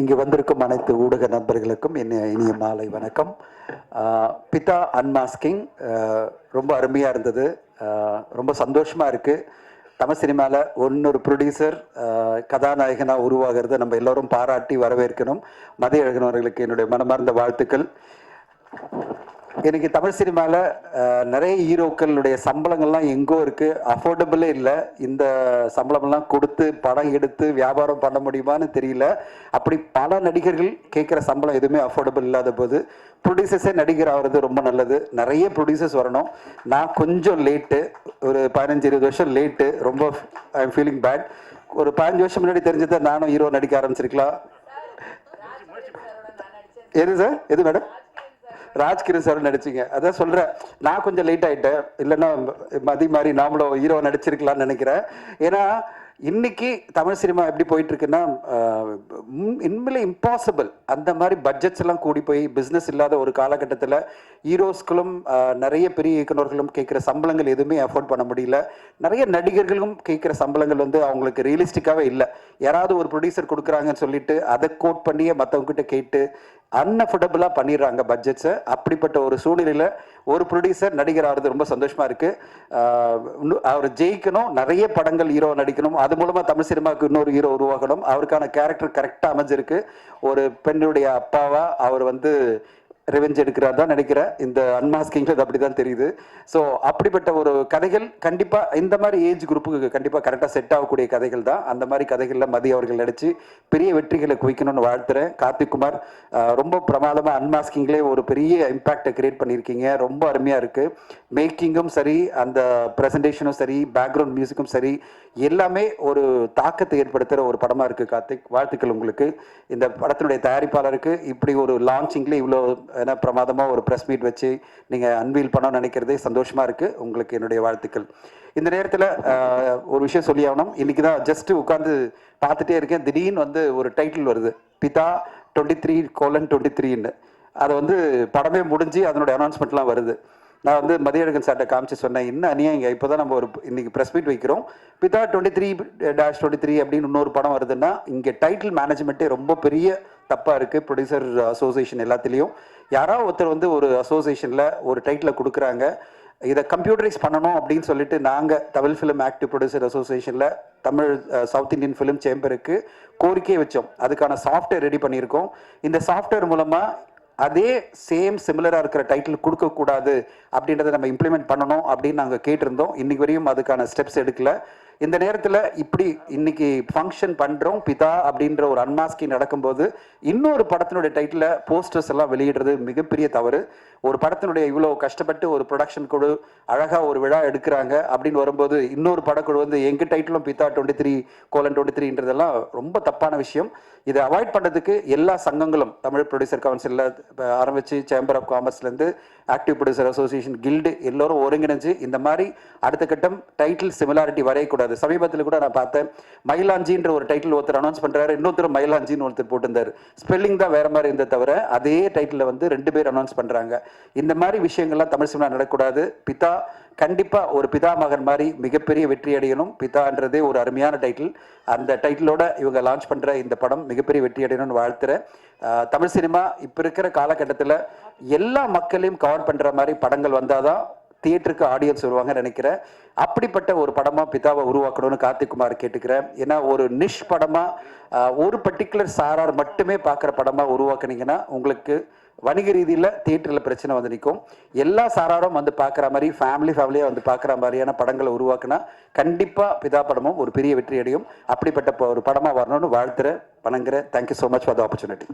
இங்கு வந்திருக்கும் அனைத்து ஊடக நண்பர்களுக்கும் என் இனிய மாலை வணக்கம். பிதா அன்மாஸ்கிங் ரொம்ப அருமையாக இருந்தது. ரொம்ப சந்தோஷமாக இருக்குது தமிழ் சினிமாவில் ஒன்னொரு ப்ரொடியூசர் கதாநாயகனாக உருவாகிறத நம்ம எல்லோரும் பாராட்டி வரவேற்கணும். மதிய அழகனவர்களுக்கு என்னுடைய மனமார்ந்த வாழ்த்துக்கள். எனக்கு தமிழ் சினிமாவில் நிறைய ஹீரோக்களுடைய சம்பளங்கள்லாம் எங்கோ இருக்குது அஃபோர்டபுளே இல்லை. இந்த சம்பளமெல்லாம் கொடுத்து படம் எடுத்து வியாபாரம் பண்ண முடியுமான்னு தெரியல. அப்படி பல நடிகர்கள் கேட்குற சம்பளம் எதுவுமே அஃபோர்டபுள் இல்லாத போது ப்ரொடியூசர்ஸே நடிகர் ஆகிறது ரொம்ப நல்லது. நிறைய ப்ரொடியூசர்ஸ் வரணும். நான் கொஞ்சம் லேட்டு ஒரு பதினஞ்சு இருபது வருஷம் லேட்டு ரொம்ப ஐ எம் ஃபீலிங் பேட் ஒரு பதினஞ்சு வருஷம் முன்னாடி தெரிஞ்சதை நானும் ஹீரோ நடிக்க ஆரம்பிச்சிருக்கலாம். எது சார் எது மேடம் ராஜ்கிரண் சார் நடிச்சிங்க. அதான் சொல்றேன். நான் கொஞ்சம் லேட் ஆயிட்டேன். இல்லைன்னா மதி மாதிரி நாமளும் ஹீரோ நடிச்சிருக்கலாம்னு நினைக்கிறேன். ஏன்னா இன்னைக்கு தமிழ் சினிமா எப்படி போயிட்டு இருக்குன்னா இன்மையில இம்பாசிபிள் அந்த மாதிரி பட்ஜெட்ஸ் எல்லாம் கூடி போய் பிஸ்னஸ் இல்லாத ஒரு காலகட்டத்தில் ஹீரோஸ்களும் நிறைய பெரிய இயக்குநர்களும் கேட்குற சம்பளங்கள் எதுவுமே அஃபோர்ட் பண்ண முடியல. நிறைய நடிகர்களும் கேட்குற சம்பளங்கள் வந்து அவங்களுக்கு ரியலிஸ்டிக்காகவே இல்லை. யாராவது ஒரு ப்ரொடியூசர் கொடுக்குறாங்கன்னு சொல்லிட்டு அதை கோட் பண்ணியே மற்றவங்க கிட்ட கேட்டு அன்அஃபோர்டபுளாக பண்ணிடுறாங்க பட்ஜெட்ஸை அப்படிப்பட்ட ஒரு சூழ்நிலையில் ஒரு ப்ரொடியூசர் நடிகர் ஆகிறது ரொம்ப சந்தோஷமா இருக்கு. இன்னும் அவர் ஜெயிக்கணும். நிறைய படங்கள் ஹீரோ நடிக்கணும். அது மூலமா தமிழ் சினிமாவுக்கு இன்னொரு ஹீரோ உருவாகணும். அவருக்கான கேரக்டர் கரெக்டாக அமைஞ்சிருக்கு. ஒரு பெண்ணுடைய அப்பாவா அவர் வந்து ரிவெஞ்ச் எடுக்கிறா தான் நினைக்கிறேன். இந்த அன்மாஸ்கிங்ல அது அப்படி தான் தெரியுது. ஸோ அப்படிப்பட்ட ஒரு கதைகள் கண்டிப்பாக இந்த மாதிரி ஏஜ் குரூப்புக்கு கண்டிப்பாக கரெக்டாக செட் ஆகக்கூடிய கதைகள் தான். அந்த மாதிரி கதைகளில் மதி அவர்கள் நடித்து பெரிய வெற்றிகளை குவிக்கணும்னு வாழ்த்துறேன். கார்த்திக் குமார் ரொம்ப பிரமாதமாக அன்மாஸ்கிங்லேயே ஒரு பெரிய இம்பாக்டை கிரியேட் பண்ணியிருக்கீங்க. ரொம்ப அருமையாக இருக்குது மேக்கிங்கும் சரி அந்த ப்ரெசன்டேஷனும் சரி பேக்ரவுண்ட் மியூசிக்கும் சரி எல்லாமே ஒரு தாக்கத்தை ஏற்படுத்துகிற ஒரு படமாக இருக்குது கார்த்திக். வாழ்த்துக்கள் உங்களுக்கு. இந்த படத்தினுடைய தயாரிப்பாளருக்கு இப்படி ஒரு லான்ச்சிங்கில் இவ்வளோ என்ன பிரமாதமாக ஒரு ப்ரெஸ் மீட் வச்சு நீங்கள் அன்வீல் பண்ணணும்னு நினைக்கிறதே சந்தோஷமாக இருக்குது உங்களுக்கு என்னுடைய வாழ்த்துக்கள். இந்த நேரத்தில் ஒரு விஷயம் சொல்லி ஆகணும். இன்றைக்கி தான் ஜஸ்ட்டு உட்காந்து பார்த்துட்டே இருக்கேன். திடீர்னு வந்து ஒரு டைட்டில் வருது. பிதா டுவெண்ட்டி த்ரீ கோலன் டுவெண்ட்டி த்ரீன்னு அதை வந்து படமே முடிஞ்சு அதனுடைய அனௌன்ஸ்மெண்ட்லாம் வருது. நான் வந்து மதியழகன் சார்ட்ட காமிச்சு சொன்னேன் இன்னும் அநியாயங்க இப்போ தான் நம்ம ஒரு இன்னைக்கு ப்ரெஸ் மீட் வைக்கிறோம். Pitha twenty three dash twenty three அப்படின்னு இன்னொரு படம் வருதுன்னா இங்கே டைட்டில் மேனேஜ்மெண்ட்டே ரொம்ப பெரிய தப்பாக இருக்குது ப்ரொடியூசர் அசோசியேஷன் எல்லாத்துலேயும். யாராவது ஒருத்தர் வந்து ஒரு அசோசியேஷனில் ஒரு டைட்டிலை கொடுக்குறாங்க இதை கம்ப்யூட்டரைஸ் பண்ணணும் அப்படின்னு சொல்லிட்டு நாங்கள் தமிழ் ஃபிலிம் ஆக்டிவ் ப்ரொடியூசர் அசோசியேஷனில் தமிழ் சவுத் இந்தியன் ஃபிலிம் சேம்பருக்கு கோரிக்கை வச்சோம். அதுக்கான சாஃப்ட்வேர் ரெடி பண்ணியிருக்கோம். இந்த சாஃப்ட்வேர் மூலமாக அதே சேம் சிமிலராக இருக்கிற டைட்டில் கொடுக்கக்கூடாது அப்படின்றத நம்ம இம்ப்ளிமெண்ட் பண்ணணும் அப்படின்னு நாங்கள் கேட்டிருந்தோம். இன்றைக்கு வரையும் அதுக்கான ஸ்டெப்ஸ் எடுக்கல. இந்த நேரத்தில் இப்படி இன்னைக்கு ஃபங்க்ஷன் பண்ணுறோம் பிதா அப்படின்ற ஒரு அன்மாஸ்கி நடக்கும்போது இன்னொரு படத்தினுடைய டைட்டில் போஸ்டர்ஸ் எல்லாம் வெளியிடுறது மிகப்பெரிய தவறு. ஒரு படத்தினுடைய இவ்வளோ கஷ்டப்பட்டு ஒரு ப்ரொடக்ஷன் குழு அழகாக ஒரு விழா எடுக்கிறாங்க அப்படின்னு வரும்போது இன்னொரு படக்குழு வந்து எங்கள் டைட்டிலும் Pitha twenty three colon twenty த்ரீன்றதெல்லாம் ரொம்ப தப்பான விஷயம். இதை அவாய்ட் பண்ணுறதுக்கு எல்லா சங்கங்களும் தமிழ் ப்ரொடியூசர் கவுன்சிலில் ஆரம்பித்து சேம்பர் ஆஃப் காமர்ஸ்லேருந்து ஆக்டிவ் ப்ரொடியூசர் அசோசியேஷன் கில்டு எல்லோரும் ஒருங்கிணைஞ்சு இந்த மாதிரி அடுத்த கட்டம் டைட்டில் சிமிலாரிட்டி வரையக்கூடாது. சமீபத்தில் கூட நான் பார்த்தேன். மயிலாஞ்சின்ற ஒரு டைட்டில் ஒருத்தர் அனௌன்ஸ் பண்ணுறாரு இன்னொருத்தர் மயிலாஞ்சின்னு ஒருத்தர் போட்டிருந்தார். ஸ்பெல்லிங் தான் வேற மாதிரி இருந்தே தவிர அதே டைட்டிலில் வந்து ரெண்டு பேர் அனௌன்ஸ் பண்ணுறாங்க இந்த மாதிரி விஷயங்கள்லாம் தமிழ் சினிமா நடக்கக்கூடாது. பிதா கண்டிப்பாக ஒரு பிதா மகன் மாதிரி மிகப்பெரிய வெற்றி அடையணும். பிதான்றதே ஒரு அருமையான டைட்டில் அந்த டைட்டிலோட இவங்க லான்ச் பண்ணுற இந்த படம் மிகப்பெரிய வெற்றி அடையணும்னு வாழ்த்துறேன். தமிழ் சினிமா இப்போ இருக்கிற காலகட்டத்தில் எல்லா மக்களையும் கவர் பண்ணுற மாதிரி படங்கள் வந்தால் தான் தியேட்டருக்கு ஆடியன்ஸ் வருவாங்கன்னு நினைக்கிறேன். அப்படிப்பட்ட ஒரு படமாக பிதாவை உருவாக்கணும்னு கார்த்திக்குமார் கேட்டுக்கிறேன் ஏன்னா ஒரு நிஷ் படமாக ஒரு பர்டிகுலர் சாரார் மட்டுமே பார்க்குற படமாக உருவாக்குனீங்கன்னா உங்களுக்கு வணிக ரீதியில் தியேட்டரில் பிரச்சனை வந்து நிற்கும் எல்லா சாராரும் வந்து பார்க்குற மாதிரி ஃபேமிலி ஃபேமிலியாக வந்து பார்க்குற மாதிரியான படங்களை உருவாக்குனா கண்டிப்பாக பிதா படமும் ஒரு பெரிய வெற்றி அடையும். அப்படிப்பட்ட ஒரு படமாக வரணும்னு வாழ்த்துறேன் வணங்குறேன். Thank you so much for the opportunity